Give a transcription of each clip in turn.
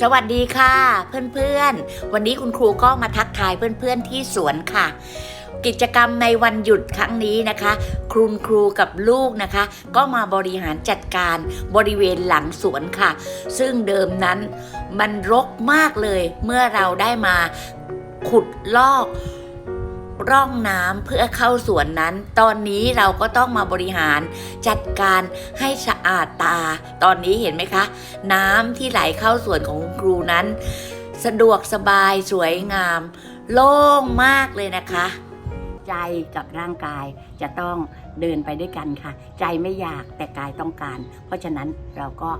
สวัสดีค่ะเพื่อนๆ วันนี้คุณครูก็มาทักทายเพื่อนๆที่สวนค่ะ กิจกรรมในวันหยุดครั้งนี้นะคะคุณครูกับลูกนะคะ ก็มาบริหารจัดการบริเวณหลังสวนค่ะ ซึ่งเดิมนั้นมันรกมากเลยเมื่อเราได้มาขุดลอก ร่องน้ำเพื่อเข้าสวนนั้น ตอนนี้เราก็ต้องมาบริหารจัดการให้สะอาดตา ตอนนี้เห็นไหมคะ น้ำที่ไหลเข้าสวนของครูนั้น สะดวกสบายสวยงาม โล่งมากเลยนะคะ ใจกับร่างกายจะต้องเดินไปด้วยกันค่ะ ใจไม่อยากแต่กายต้องการ เพราะฉะนั้นเราก็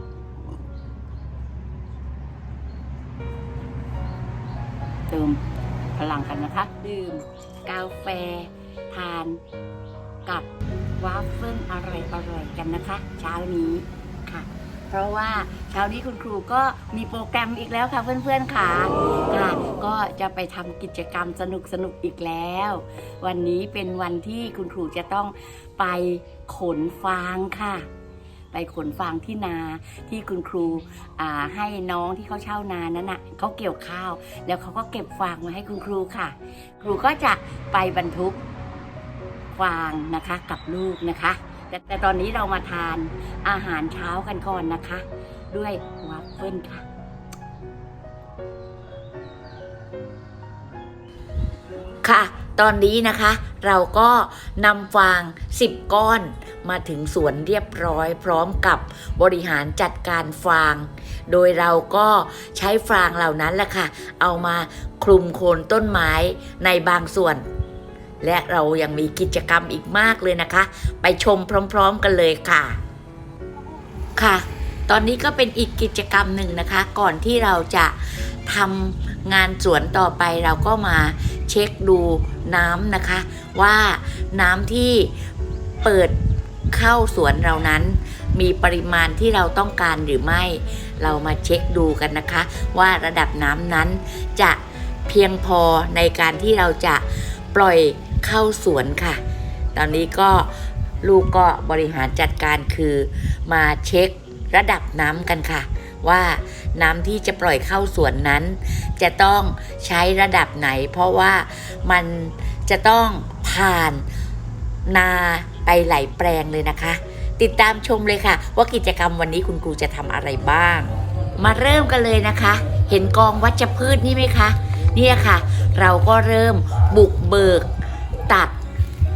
เติม พลังกันนะคะ ดื่มกาแฟ ทานกับวาฟเฟิลอร่อยๆกันนะคะ เช้านี้ค่ะ เพราะว่าเช้านี้คุณครูก็มีโปรแกรมอีกแล้วค่ะเพื่อนๆค่ะค่ะ ก็จะไปทำกิจกรรมสนุกๆอีกแล้ว วันนี้เป็นวันที่คุณครูจะต้องไปขนฟางค่ะ ไปขนฟางที่นาที่คุณครูให้น้องที่เขาเช่านานั้นน่ะเขาเกี่ยวข้าว แล้วเขาก็เก็บฟางมาให้คุณครูค่ะ ครูก็จะไปบรรทุกฟางนะคะกับลูกนะคะ แต่แต่ตอนนี้เรามาทานอาหารเช้ากันก่อนนะคะ ด้วยวาฟเฟิลค่ะค่ะ ตอนนี้นะคะเราก็นำฟาง 10 ก้อน มาถึงสวนเรียบร้อย พร้อมกับบริหารจัดการฟาง โดยเราก็ใช้ฟางเหล่านั้นแหละค่ะ เอามาคลุมโคนต้นไม้ในบางส่วน และเรายังมีกิจกรรมอีกมากเลยนะคะ ไปชมพร้อม ๆ กันเลยค่ะ ค่ะ ตอนนี้ก็เป็นอีกกิจกรรมหนึ่งนะคะ ก่อนที่เราจะทำงานสวนต่อไปเราก็มาเช็คดูน้ำนะคะ ว่าน้ำที่เปิด เข้าสวนเรานั้น มีปริมาณที่เราต้องการหรือไม่ เรามาเช็คดูกันนะคะ ว่าระดับน้ำนั้น จะเพียงพอในการที่เราจะปล่อยเข้าสวนค่ะ ตอนนี้ก็ลูกก็บริหารจัดการคือมาเช็คระดับน้ำกันค่ะ ว่าน้ำที่จะปล่อยเข้าสวนนั้น จะต้องใช้ระดับไหน เพราะว่ามันจะต้องผ่าน นาไปหลายแปลงเลยนะคะ ติดตามชมเลยค่ะ ว่ากิจกรรมวันนี้คุณครูจะทำอะไรบ้าง มาเริ่มกันเลยนะคะ เห็นกองวัชพืชนี่ไหมคะเนี่ยค่ะ เราก็เริ่มบุกเบิกตัด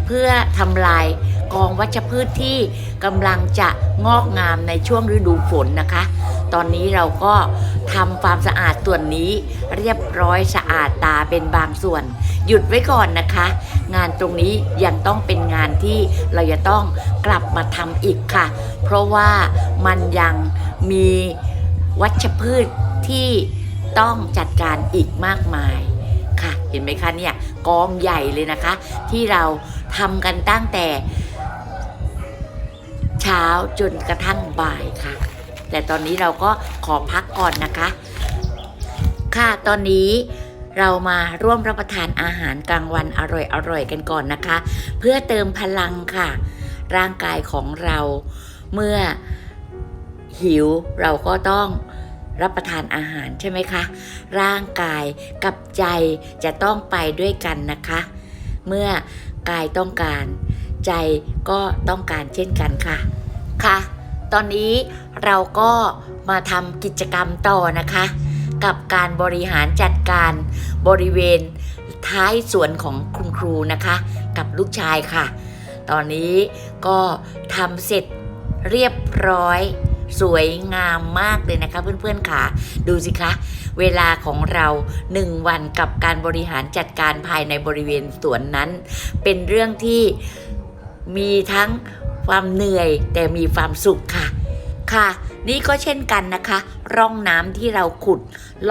เพื่อทำลายกองวัชพืชที่กำลังจะงอกงามในช่วงฤดูฝนนะคะ ตอนนี้เราก็ทำความสะอาดส่วนนี้เรียบร้อยสะอาดตาเป็นบางส่วน หยุดไว้ก่อนนะคะ งานตรงนี้ยังต้องเป็นงานที่เราจะต้องกลับมาทำอีกค่ะ เพราะว่ามันยังมีวัชพืชที่ต้องจัดการอีกมากมายค่ะ เห็นไหมคะเนี่ยกองใหญ่เลยนะคะ ที่เราทำกันตั้งแต่เช้าจนกระทั่งบ่ายค่ะ แต่ตอนนี้เราก็ขอพักก่อนนะคะ ค่ะตอนนี้ เรามาร่วมรับประทานอาหารกลางวันอร่อยๆกันก่อนนะคะ เพื่อเติมพลังค่ะ ร่างกายของเราเมื่อหิวเราก็ต้องรับประทานอาหารใช่ไหมคะ ร่างกายกับใจจะต้องไปด้วยกันนะคะ เมื่อกายต้องการ ใจก็ต้องการเช่นกันค่ะค่ะ ตอนนี้เราก็มาทำกิจกรรมต่อนะคะ กับการบริหารจัดการบริเวณท้ายสวนของคุณครูนะคะ กับลูกชายค่ะ ตอนนี้ก็ทำเสร็จเรียบร้อยสวยงามมากเลยนะคะเพื่อนๆค่ะ ดูสิคะ เวลาของเราหนึ่งวันกับการบริหารจัดการภายในบริเวณสวนนั้น เป็นเรื่องที่มีทั้งความเหนื่อยแต่มีความสุขค่ะค่ะ นี่ก็เช่นกันนะคะ ร่องน้ำที่เราขุด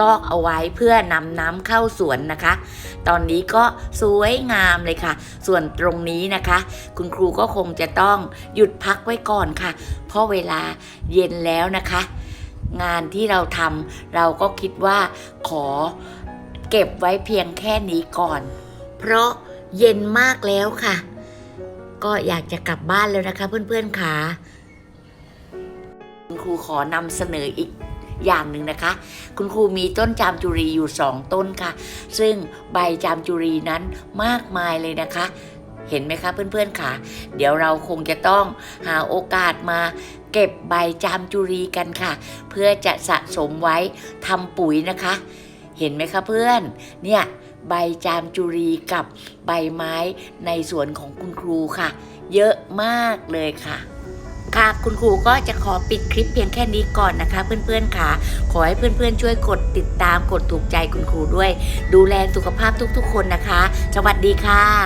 ลอกเอาไว้เพื่อนำน้ำเข้าสวนนะคะ ตอนนี้ก็สวยงามเลยค่ะ ส่วนตรงนี้นะคะ คุณครูก็คงจะต้องหยุดพักไว้ก่อนค่ะ เพราะเวลาเย็นแล้วนะคะ งานที่เราทำเราก็คิดว่าขอเก็บไว้เพียงแค่นี้ก่อน เพราะเย็นมากแล้วค่ะ ก็อยากจะกลับบ้านแล้วนะคะเพื่อนๆค่ะ รูขอนำเสนออีกอย่างหนึ่งนะคะ คุณครูมีต้นจามจุรีอยู่สองต้นค่ะ ซึ่งใบจามจุรีนั้นมากมายเลยนะคะ เห็นไหมคะเพื่อนๆค่ะ เดี๋ยวเราคงจะต้องหาโอกาสมาเก็บใบจามจุรีกันค่ะ เพื่อจะสะสมไว้ทำปุ๋ยนะคะ เห็นไหมคะเพื่อน เนี่ยใบจามจุรีกับใบไม้ในสวนของคุณครูค่ะ เยอะมากเลยค่ะ ค่ะ คุณครูก็จะขอปิดคลิปเพียงแค่นี้ก่อนนะคะ เพื่อนๆค่ะ ขอให้เพื่อนๆ ช่วยกดติดตามกดถูกใจคุณครูด้วย ดูแลสุขภาพทุกๆ คนนะคะ สวัสดีค่ะ